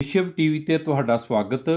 ਵਿਸ਼ਵ ਟੀਵੀ ਤੇ ਤੁਹਾਡਾ ਸਵਾਗਤ।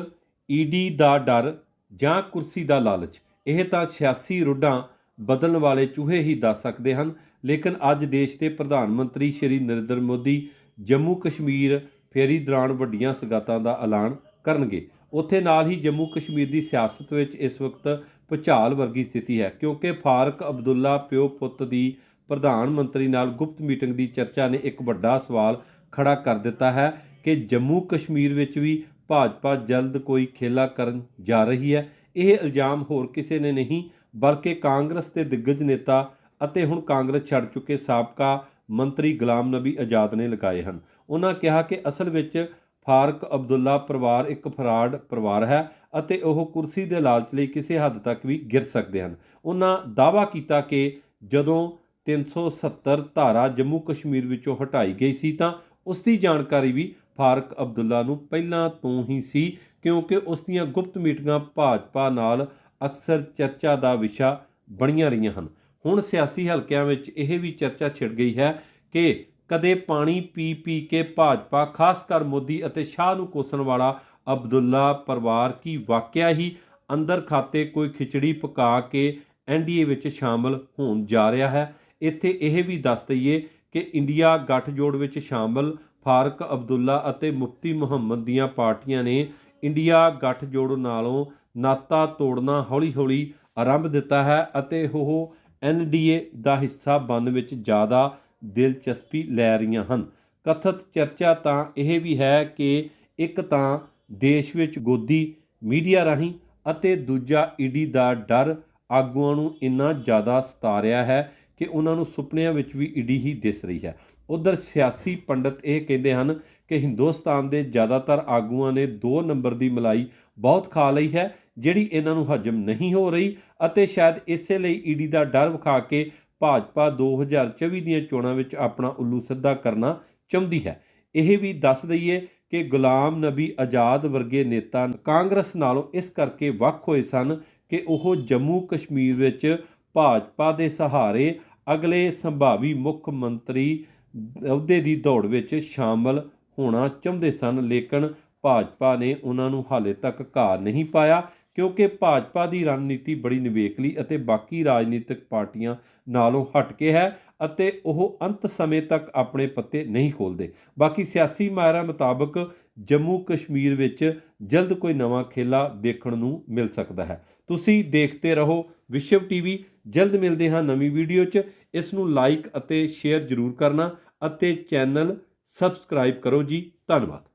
ਈਡੀ ਦਾ ਡਰ ਜਾਂ ਕੁਰਸੀ ਦਾ ਲਾਲਚ, ਇਹ ਤਾਂ ਸਿਆਸੀ ਰੁੱਡਾਂ ਬਦਲਣ ਵਾਲੇ ਚੂਹੇ ਹੀ ਦੱਸ ਸਕਦੇ ਹਨ। ਲੇਕਿਨ ਅੱਜ ਦੇਸ਼ ਦੇ ਪ੍ਰਧਾਨ ਮੰਤਰੀ ਸ਼੍ਰੀ ਨਰਿੰਦਰ ਮੋਦੀ ਜੰਮੂ ਕਸ਼ਮੀਰ ਫੇਰੀ ਦੌਰਾਨ ਵੱਡੀਆਂ ਸਗਾਤਾਂ ਦਾ ਐਲਾਨ ਕਰਨਗੇ। ਉੱਥੇ ਨਾਲ ਹੀ ਜੰਮੂ ਕਸ਼ਮੀਰ ਦੀ ਸਿਆਸਤ ਵਿੱਚ ਇਸ ਵਕਤ ਭੁਚਾਲ ਵਰਗੀ ਸਥਿਤੀ ਹੈ, ਕਿਉਂਕਿ ਫਾਰਕ ਅਬਦੁੱਲਾ ਪਿਓ ਪੁੱਤ ਦੀ ਪ੍ਰਧਾਨ ਮੰਤਰੀ ਨਾਲ ਗੁਪਤ ਮੀਟਿੰਗ ਦੀ ਚਰਚਾ ਨੇ ਇੱਕ ਵੱਡਾ ਸਵਾਲ ਖੜਾ ਕਰ ਦਿੱਤਾ ਹੈ। ਕਿ ਜੰਮੂ ਕਸ਼ਮੀਰ ਵਿੱਚ ਵੀ ਭਾਜਪਾ ਜਲਦ ਕੋਈ ਖੇਲਾ ਕਰਨ ਜਾ ਰਹੀ ਹੈ। ਇਹ ਇਲਜ਼ਾਮ ਹੋਰ ਕਿਸੇ ਨੇ ਨਹੀਂ, ਬਲਕਿ ਕਾਂਗਰਸ ਦੇ ਦਿੱਗਜ ਨੇਤਾ ਅਤੇ ਹੁਣ ਕਾਂਗਰਸ ਛੱਡ ਚੁੱਕੇ ਸਾਬਕਾ ਮੰਤਰੀ ਗੁਲਾਮ ਨਬੀ ਆਜ਼ਾਦ ਨੇ ਲਗਾਏ ਹਨ। ਉਹਨਾਂ ਕਿਹਾ ਕਿ ਅਸਲ ਵਿੱਚ ਫਾਰਕ ਅਬਦੁੱਲਾ ਪਰਿਵਾਰ ਇੱਕ ਫਰਾਡ ਪਰਿਵਾਰ ਹੈ ਅਤੇ ਉਹ ਕੁਰਸੀ ਦੇ ਲਾਲਚ ਲਈ ਕਿਸੇ ਹੱਦ ਤੱਕ ਵੀ ਗਿਰ ਸਕਦੇ ਹਨ। ਉਹਨਾਂ ਦਾਅਵਾ ਕੀਤਾ ਕਿ ਜਦੋਂ 370 ਧਾਰਾ ਜੰਮੂ ਕਸ਼ਮੀਰ ਵਿੱਚੋਂ ਹਟਾਈ ਗਈ ਸੀ ਤਾਂ ਉਸ ਦੀ ਜਾਣਕਾਰੀ ਵੀ ਫਾਰਕ ਅਬਦੁੱਲਾ ਨੂੰ ਪਹਿਲਾਂ ਤੋਂ ਹੀ ਸੀ, ਕਿਉਂਕਿ ਉਸ ਦੀਆਂ ਗੁਪਤ ਮੀਟਿੰਗਾਂ ਭਾਜਪਾ ਨਾਲ ਅਕਸਰ ਚਰਚਾ ਦਾ ਵਿਸ਼ਾ ਬਣੀਆਂ ਰਹੀਆਂ ਹਨ। ਹੁਣ ਸਿਆਸੀ ਹਲਕਿਆਂ ਵਿੱਚ ਇਹ ਵੀ ਚਰਚਾ ਛਿੜ ਗਈ ਹੈ ਕਿ ਕਦੇ ਪਾਣੀ ਪੀ ਪੀ ਕੇ ਭਾਜਪਾ, ਖਾਸ ਕਰ ਮੋਦੀ ਅਤੇ ਸ਼ਾਹ ਨੂੰ ਕੋਸਣ ਵਾਲਾ ਅਬਦੁੱਲਾ ਪਰਿਵਾਰ ਕੀ ਵਾਕਿਆ ਹੀ ਅੰਦਰ ਖਾਤੇ ਕੋਈ ਖਿਚੜੀ ਪਕਾ ਕੇ ਐਨਡੀਏ ਵਿੱਚ ਸ਼ਾਮਲ ਹੋਣ ਜਾ ਰਿਹਾ ਹੈ? ਇੱਥੇ ਇਹ ਵੀ ਦੱਸ ਦਈਏ ਕਿ ਇੰਡੀਆ ਗੱਠਜੋੜ ਵਿੱਚ ਸ਼ਾਮਲ ਫਾਰਕ ਅਬਦੁੱਲਾ ਅਤੇ ਮੁਫਤੀ ਮੁਹੰਮਦ ਦੀਆਂ ਪਾਰਟੀਆਂ ਨੇ ਇੰਡੀਆ ਗੱਠਜੋੜ ਨਾਲੋਂ ਨਾਤਾ ਤੋੜਨਾ ਹੌਲੀ-ਹੌਲੀ ਆਰੰਭ ਦਿੱਤਾ ਹੈ ਅਤੇ ਉਹ ਐਨਡੀਏ ਦਾ ਹਿੱਸਾ ਬਣਨ ਵਿੱਚ ਜ਼ਿਆਦਾ ਦਿਲਚਸਪੀ ਲੈ ਰਹੀਆਂ ਹਨ। ਕਥਿਤ ਚਰਚਾ ਤਾਂ ਇਹ ਵੀ ਹੈ ਕਿ ਇੱਕ ਤਾਂ ਦੇਸ਼ ਵਿੱਚ ਗੋਦੀ ਮੀਡੀਆ ਰਾਹੀਂ ਅਤੇ ਦੂਜਾ ਈਡੀ ਦਾ ਡਰ ਆਗੂਆਂ ਨੂੰ ਇੰਨਾ ਜ਼ਿਆਦਾ ਸਤਾ ਰਿਹਾ ਹੈ ਕਿ ਉਹਨਾਂ ਨੂੰ ਸੁਪਨਿਆਂ ਵਿੱਚ ਵੀ ਈਡੀ ਹੀ ਦਿਸ ਰਹੀ ਹੈ। ਉਧਰ ਸਿਆਸੀ ਪੰਡਤ ਇਹ ਕਹਿੰਦੇ ਹਨ ਕਿ ਹਿੰਦੁਸਤਾਨ ਦੇ ਜ਼ਿਆਦਾਤਰ ਆਗੂਆਂ ਨੇ 2 ਨੰਬਰ ਦੀ ਮਲਾਈ ਬਹੁਤ ਖਾ ਲਈ ਹੈ, ਜਿਹੜੀ ਇਹਨਾਂ ਨੂੰ ਹਜਮ ਨਹੀਂ ਹੋ ਰਹੀ ਅਤੇ ਸ਼ਾਇਦ ਇਸੇ ਲਈ ਈਡੀ ਦਾ ਡਰ ਵਿਖਾ ਕੇ ਭਾਜਪਾ 2024 ਦੀਆਂ ਚੋਣਾਂ ਵਿੱਚ ਆਪਣਾ ਉੱਲੂ ਸਿੱਧਾ ਕਰਨਾ ਚਾਹੁੰਦੀ ਹੈ। ਇਹ ਵੀ ਦੱਸ ਦਈਏ ਕਿ ਗੁਲਾਮ ਨਬੀ ਆਜ਼ਾਦ ਵਰਗੇ ਨੇਤਾ ਕਾਂਗਰਸ ਨਾਲੋਂ ਇਸ ਕਰਕੇ ਵੱਖ ਹੋਏ ਸਨ ਕਿ ਉਹ ਜੰਮੂ ਕਸ਼ਮੀਰ ਵਿੱਚ ਭਾਜਪਾ ਦੇ ਸਹਾਰੇ ਅਗਲੇ ਸੰਭਾਵੀ ਮੁੱਖ ਮੰਤਰੀ ਅਹੁਦੇ ਦੀ ਦੌੜ ਵਿੱਚ ਸ਼ਾਮਲ ਹੋਣਾ ਚਾਹੁੰਦੇ ਸਨ, ਲੇਕਿਨ ਭਾਜਪਾ ਨੇ ਉਹਨਾਂ ਨੂੰ ਹਾਲੇ ਤੱਕ ਘਾਰ ਨਹੀਂ ਪਾਇਆ ਕਿਉਂਕਿ ਭਾਜਪਾ ਦੀ ਰਣਨੀਤੀ ਬੜੀ ਨਿਵੇਕਲੀ ਅਤੇ ਬਾਕੀ ਰਾਜਨੀਤਿਕ ਪਾਰਟੀਆਂ ਨਾਲੋਂ ਹਟ ਕੇ ਹੈ ਅਤੇ ਉਹ ਅੰਤ ਸਮੇਂ ਤੱਕ ਆਪਣੇ ਪੱਤੇ ਨਹੀਂ ਖੋਲਦੇ ਬਾਕੀ ਸਿਆਸੀ ਮਾਹਿਰਾਂ ਮੁਤਾਬਕ ਜੰਮੂ ਕਸ਼ਮੀਰ ਵਿੱਚ ਜਲਦ ਕੋਈ ਨਵਾਂ ਖੇਲਾ ਦੇਖਣ ਨੂੰ ਮਿਲ ਸਕਦਾ ਹੈ। ਤੁਸੀਂ ਦੇਖਦੇ ਰਹੋ ਵਿਸ਼ਵ ਟੀਵੀ। ਜਲਦ ਮਿਲਦੇ ਹਾਂ ਨਵੀਂ ਵੀਡੀਓ 'ਚ। ਇਸ ਨੂੰ ਲਾਈਕ ਅਤੇ ਸ਼ੇਅਰ ਜ਼ਰੂਰ ਕਰਨਾ ਅਤੇ ਚੈਨਲ ਸਬਸਕ੍ਰਾਈਬ ਕਰੋ ਜੀ। ਧੰਨਵਾਦ।